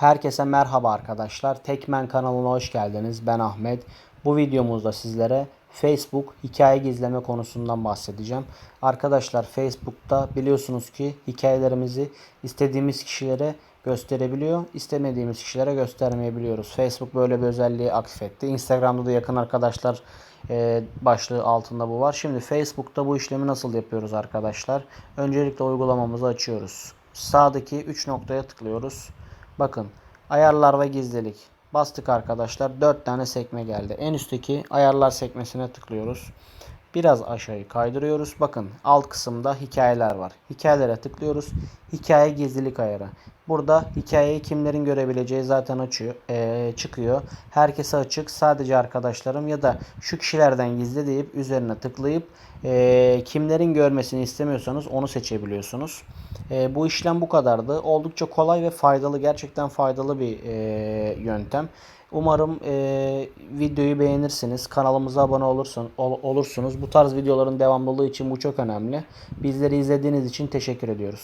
Herkese merhaba arkadaşlar. Tekmen kanalına hoş geldiniz. Ben Ahmet. Bu videomuzda sizlere Facebook hikaye gizleme konusundan bahsedeceğim. Arkadaşlar Facebook'ta biliyorsunuz ki hikayelerimizi istediğimiz kişilere gösterebiliyor. istemediğimiz kişilere göstermeyebiliyoruz. Facebook böyle bir özelliği aktif etti. Instagram'da da yakın arkadaşlar e, başlığı altında bu var. Şimdi Facebook'ta bu işlemi nasıl yapıyoruz arkadaşlar? Öncelikle uygulamamızı açıyoruz. Sağdaki 3 noktaya tıklıyoruz. Bakın ayarlar ve gizlilik. Bastık arkadaşlar. 4 tane sekme geldi. En üstteki ayarlar sekmesine tıklıyoruz. Biraz aşağıyı kaydırıyoruz. Bakın alt kısımda hikayeler var. Hikayelere tıklıyoruz. Hikaye gizlilik ayarı. Burada hikayeyi kimlerin görebileceği zaten açıyor, eee, çıkıyor. Herkese açık. Sadece arkadaşlarım ya da şu kişilerden gizli deyip üzerine tıklayıp eee, kimlerin görmesini istemiyorsanız onu seçebiliyorsunuz. Eee, bu işlem bu kadardı. Oldukça kolay ve faydalı. Gerçekten faydalı bir eee, yöntem. Umarım eee, videoyu beğenirsiniz. Kanalımıza abone olursun, ol- olursunuz. Bu tarz videoların devamlılığı için bu çok önemli. Bizleri izlediğiniz için teşekkür ediyoruz.